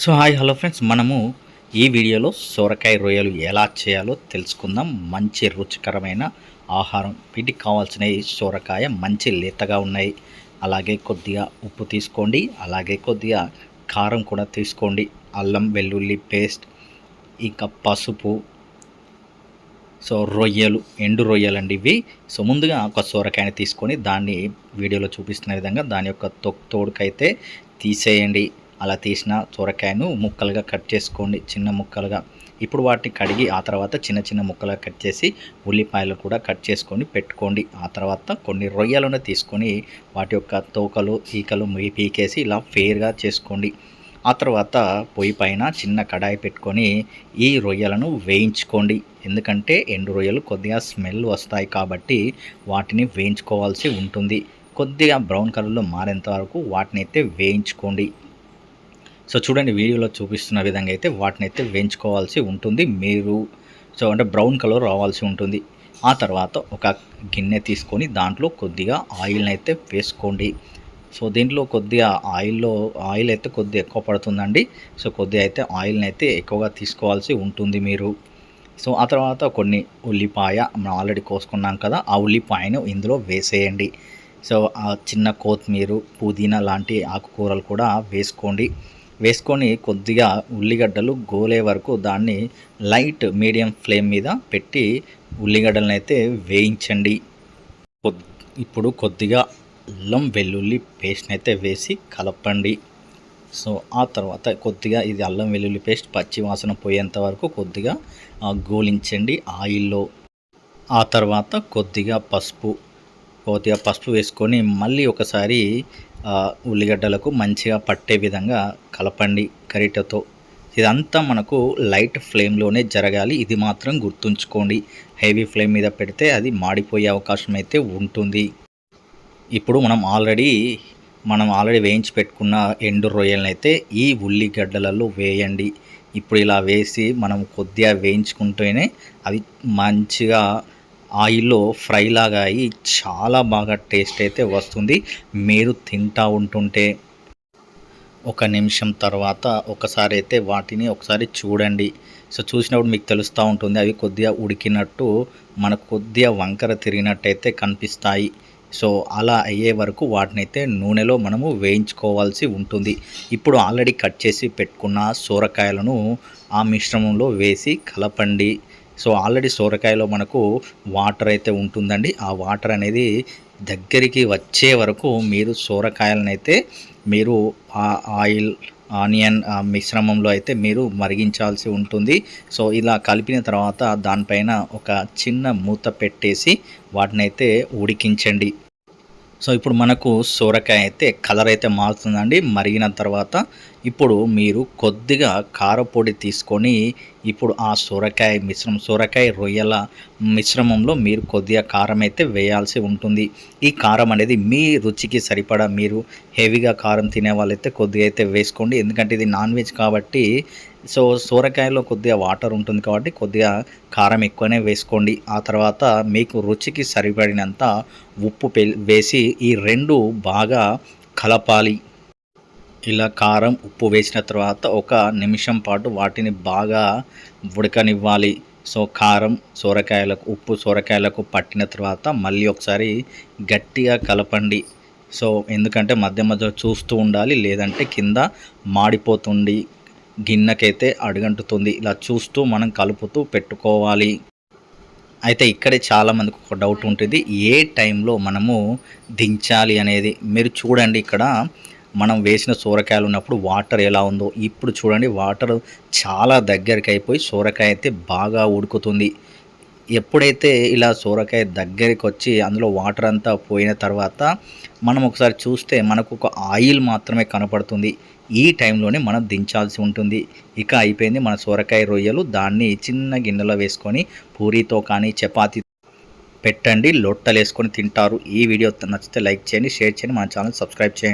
So hi hello friends. మనము ఈ వీడియోలో సొరకాయ రొయ్యలు ఎలా చేయాలో తెలుసుకుందాం. మంచి రుచికరమైన ఆహారం. వీటికి కావాల్సిన సోరకాయ సొరకాయ మంచి లేతగా ఉన్నాయి. అలాగే కొద్దిగా ఉప్పు తీసుకోండి. అలాగే కొద్దిగా కారం కూడా తీసుకోండి. అల్లం వెల్లుల్లి పేస్ట్ ఇంకా పసుపు. సో రొయ్యలు ఎండు రొయ్యలు అండి ఇవి. సో ముందుగా ఒక సొరకాయని తీసుకొని దాన్ని వీడియోలో చూపిస్తున్న విధంగా దాని యొక్క తొక్ తోడుకైతే తీసేయండి. అలా తీసిన సొరకాయను ముక్కలుగా కట్ చేసుకోండి చిన్న ముక్కలుగా. ఇప్పుడు వాటిని కడిగి ఆ తర్వాత చిన్న చిన్న ముక్కలుగా కట్ చేసి ఉల్లిపాయలు కూడా కట్ చేసుకొని పెట్టుకోండి. ఆ తర్వాత కొన్ని రొయ్యలను తీసుకొని వాటి యొక్క తోకలు ఈకలు పీకేసి ఇలా ఫేర్గా చేసుకోండి. ఆ తర్వాత పొయ్యి పైన చిన్న కడాయి పెట్టుకొని ఈ రొయ్యలను వేయించుకోండి. ఎందుకంటే ఎండు రొయ్యలు కొద్దిగా స్మెల్ వస్తాయి కాబట్టి వాటిని వేయించుకోవాల్సి ఉంటుంది. కొద్దిగా బ్రౌన్ కలర్లో మారేంత వరకు వాటిని అయితే వేయించుకోండి. సో చూడండి వీడియోలో చూపిస్తున్న విధంగా అయితే వాటిని అయితే వేయించుకోవాల్సి ఉంటుంది. మీరు సో అంటే బ్రౌన్ కలర్ రావాల్సి ఉంటుంది. ఆ తర్వాత ఒక గిన్నె తీసుకొని దాంట్లో కొద్దిగా ఆయిల్ని అయితే వేసుకోండి. సో దీంట్లో కొద్దిగా ఆయిల్లో ఆయిల్ అయితే కొద్దిగా ఎక్కువ పడుతుందండి. సో కొద్దిగా అయితే ఆయిల్ని అయితే ఎక్కువగా తీసుకోవాల్సి ఉంటుంది మీరు. సో ఆ తర్వాత కొన్ని ఉల్లిపాయ మనం ఆల్రెడీ కోసుకున్నాం కదా ఆ ఉల్లిపాయను ఇందులో వేసేయండి. సో ఆ చిన్న కొత్తిమీర పుదీనా లాంటి ఆకుకూరలు కూడా వేసుకోండి. వేసుకొని కొద్దిగా ఉల్లిగడ్డలు గోలే వరకు దాన్ని లైట్ మీడియం ఫ్లేమ్ మీద పెట్టి ఉల్లిగడ్డలను అయితే వేయించండి ఇప్పుడు కొద్దిగా అల్లం వెల్లుల్లి పేస్ట్ని అయితే వేసి కలపండి. సో ఆ తర్వాత కొద్దిగా ఇది అల్లం వెల్లుల్లి పేస్ట్ పచ్చి వాసన పోయేంత వరకు కొద్దిగా గోలించండి ఆయిల్లో. ఆ తర్వాత కొద్దిగా పసుపు కొద్దిగా పసుపు వేసుకొని మళ్ళీ ఒకసారి ఉల్లిగడ్డలకు మంచిగా పట్టే విధంగా కలపండి గరిటెతో ఇదంతా మనకు లైట్ ఫ్లేమ్లోనే జరగాలి. ఇది మాత్రం గుర్తుంచుకోండి. హెవీ ఫ్లేమ్ మీద పెడితే అది మాడిపోయే అవకాశం అయితే ఉంటుంది. ఇప్పుడు మనం ఆల్రెడీ మనం ఆల్రెడీ వేయించి పెట్టుకున్న ఎండు రొయ్యలను అయితే ఈ ఉల్లిగడ్డలలో వేయండి. ఇప్పుడు ఇలా వేసి మనం కొద్దిగా వేయించుకుంటేనే అవి మంచిగా ఆయిల్లో ఫ్రై లాగా అయ్యి చాలా బాగా టేస్ట్ అయితే వస్తుంది. మీరు తింటా ఉంటుంటే ఒక నిమిషం తర్వాత ఒకసారి అయితే వాటిని ఒకసారి చూడండి. సో చూసినప్పుడు మీకు తెలుస్తూ ఉంటుంది. అవి కొద్దిగా ఉడికినట్టు మనకు కొద్దిగా వంకర తిరిగినట్టయితే కనిపిస్తాయి. సో అలా అయ్యే వరకు వాటినైతే నూనెలో మనము వేయించుకోవాల్సి ఉంటుంది. ఇప్పుడు ఆల్రెడీ కట్ చేసి పెట్టుకున్న సోరకాయలను ఆ మిశ్రమంలో వేసి కలపండి. సో ఆల్రెడీ సోరకాయలో మనకు వాటర్ అయితే ఉంటుందండి. ఆ వాటర్ అనేది దగ్గరికి వచ్చే వరకు మీరు సోరకాయలనైతే మీరు ఆ ఆయిల్ ఆనియన్ మిశ్రమంలో అయితే మీరు మరిగించాల్సి ఉంటుంది. సో ఇలా కలిపిన తర్వాత దానిపైన ఒక చిన్న మూత పెట్టేసి వాటిని అయితే ఉడికించండి. సో ఇప్పుడు మనకు సోరకాయ అయితే కలర్ అయితే మారుతుందండి. మరిగిన తర్వాత ఇప్పుడు మీరు కొద్దిగా కారపొడి తీసుకొని ఇప్పుడు ఆ సొరకాయ మిశ్రమం సొరకాయ రొయ్యల మిశ్రమంలో మీరు కొద్దిగా కారం అయితే వేయాల్సి ఉంటుంది. ఈ కారం అనేది మీ రుచికి సరిపడా మీరు హెవీగా కారం తినే వాళ్ళైతే కొద్దిగా అయితే వేసుకోండి. ఎందుకంటే ఇది నాన్ వెజ్ కాబట్టి సో సోరకాయలో కొద్దిగా వాటర్ ఉంటుంది కాబట్టి కొద్దిగా కారం ఎక్కువనే వేసుకోండి. ఆ తర్వాత మీకు రుచికి సరిపడినంత ఉప్పు వేసి ఈ రెండు బాగా కలపాలి. ఇలా కారం ఉప్పు వేసిన తర్వాత ఒక నిమిషం పాటు వాటిని బాగా ఉడకనివ్వాలి. సో కారం సోరకాయలకు ఉప్పు సోరకాయలకు పట్టిన తర్వాత మళ్ళీ ఒకసారి గట్టిగా కలపండి. సో ఎందుకంటే మధ్య మధ్యలో చూస్తూ ఉండాలి లేదంటే కింద మాడిపోతుంది. గిన్నెకైతే అడుగంటుతుంది. ఇలా చూస్తూ మనం కలుపుతూ పెట్టుకోవాలి. అయితే ఇక్కడే చాలామందికి ఒక డౌట్ ఉంటుంది. ఏ టైంలో మనము దించాలి అనేది? మీరు చూడండి ఇక్కడ. మనం వేసిన సూరకాయలు ఉన్నప్పుడు వాటర్ ఎలా ఉందో. ఇప్పుడు చూడండి వాటర్ చాలా దగ్గరికి అయిపోయి సూరకాయ అయితే బాగా ఉడుకుతుంది. ఎప్పుడైతే ఇలా సోరకాయ దగ్గరికి వచ్చి అందులో వాటర్ అంతా పోయిన తర్వాత మనం ఒకసారి చూస్తే మనకు ఒక ఆయిల్ మాత్రమే కనపడుతుంది. ఈ టైంలోనే మనం దించాల్సి ఉంటుంది. ఇక అయిపోయింది మన సొరకాయ రొయ్యలు. దాన్ని చిన్న గిన్నెలో వేసుకొని పూరితో కానీ చపాతీ పెట్టండి. లొట్టలు వేసుకొని తింటారు. ఈ వీడియో నచ్చితే లైక్ చేయండి షేర్ చేయండి. మన ఛానల్ సబ్స్క్రైబ్ చేయండి.